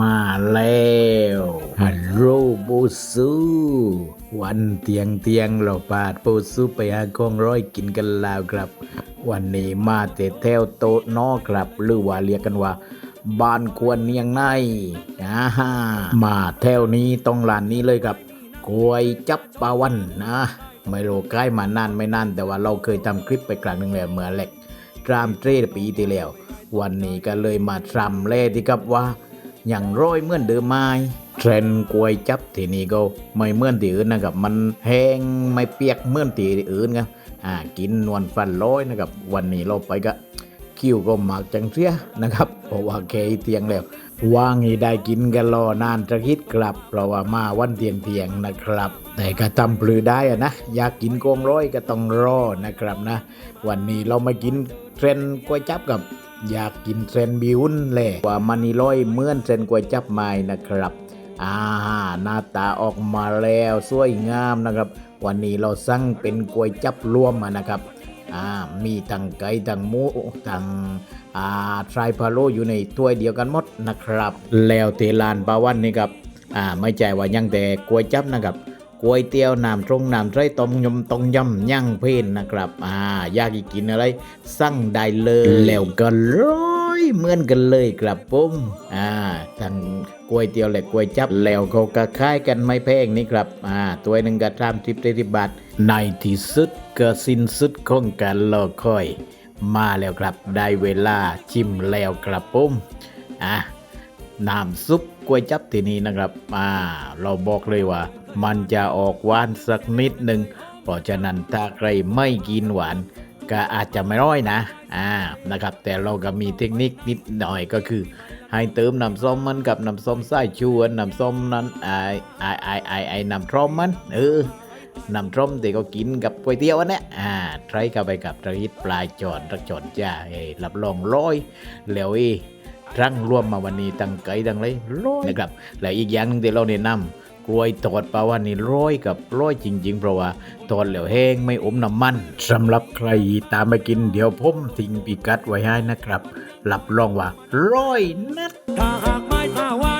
มาแล้วฮัลโหลปูซูวันเตียงเตียงเราปาดปูซูไปหาของร้อยกินกันแล้วครับ วันนี้มาเตะแถวโต๊ะนอครับ หรือว่าเรียกกันว่าบ้านควรเนียงในนะฮะมาแถวนี้ต้องร้านนี้เลยครับกวยจับปาวันนะ ไม่รู้ใกล้มานานไม่นานแต่ว่าเราเคยทำคลิปไปกลางหนึ่งแล้วเมื่อเล็กตรามเตรปีที่แล้ววันนี้ก็เลยมาทำเล่ทีครับว่า ย่างร้อยเหมื่อนเดิมไหมเทรนกวยจับที่นี่ก็ไม่เหมื่อนที่อื่นนะครับ มันแห้งไม่เปียกเหมื่อนที่อื่นครับอ่ากินนวลฟันร้อยนะครับ วันนี้เราไปก็คิวก็หมักจังเสียนะครับเพราะว่าแกเตียงแล้วว่างให้ได้กินกันรอนานจะคิดกลับเพราะว่ามาวันเตียงเทียงนะครับ แต่ก็ทำปลือได้อะนะอยากกินโกงร้อยก็ต้องรอนะครับนะ วันนี้เรามากินเทรนก๋วยจับกับ อยากกินเทรนบิวุ้นแหละว่ามันนี่ร้อยเมื่อนเทรนกวยจับไม้นะครับ อ่าหน้าตาออกมาแล้วสวยงามนะครับ วันนี้เราสั่งเป็นกวยจับรวมอะนะครับอ่ามีทั้งไก่ทั้งหมูทั้งอ่าทรายพะโลอยู่ในถ้วยเดียวกันหมดนะครับ แล้วเทลานปาวันนี่ครับอ่าไม่ใช่ว่ายังแต่กวยจับนะครับ ก๋วยเตี๋ยวน้ำตรงน้ำไส้ต้มยำต้มยำย่างเพนนะครับอ่าอยากกินอะไร สั่งได้เลยแล้วก็ร้อยเหมือนกันเลยครับผมอ่าทั้งก๋วยเตี๋ยวและก๋วยจับแล้วเขาก็คล้ายกันไม่แพงนี่ครับอ่าตัวหนึ่งก็ทำทิปได้ที่บาทในที่สุดก็สิ้นสุดของการรอคอย มาแล้วครับได้เวลาชิมแล้วครับผมอะน้ำซุปก๋วยจับที่นี่นะครับอ่าเราบอกเลยว่า มันจะออกหวานสักนิดหนึ่งเพราะฉะนั้นถ้าใครไม่กินหวานก็อาจจะไม่ร้อยนะ อ่า นะครับ แต่เราก็มีเทคนิคนิดหน่อยก็คือ ให้เติมน้ำส้มมันกับน้ำส้มไส้ชวนน้ำส้มนั้นไอไอไอไอไอน้ำทรอมมัน เออ น้ำทรอมที่ก็กินกับก๋วยเตี๋ยวอันเนี้ยอ่าใช้เข้าไปกับตะลิดปลายจอนรักจอนจ้าเอ้รับรองร้อยแล้วอ้ทั้งร่วมมาวันนี้ตั้งไก่ตั้งไรร้อยนะครับ และอีกอย่างหนึงที่เราแนะนำ กล้วยทอดปลาวันนี่ร้อยกับร้อยจริง ๆ เพราะว่าทอดแล้วแห้งไม่อมน้ำมันสำหรับใครตามไปกินเดี๋ยวผมทิ้งพิกัดไว้ให้นะครับรับรองว่าร้อยนัดถ้าหากไม่ถ้าว่า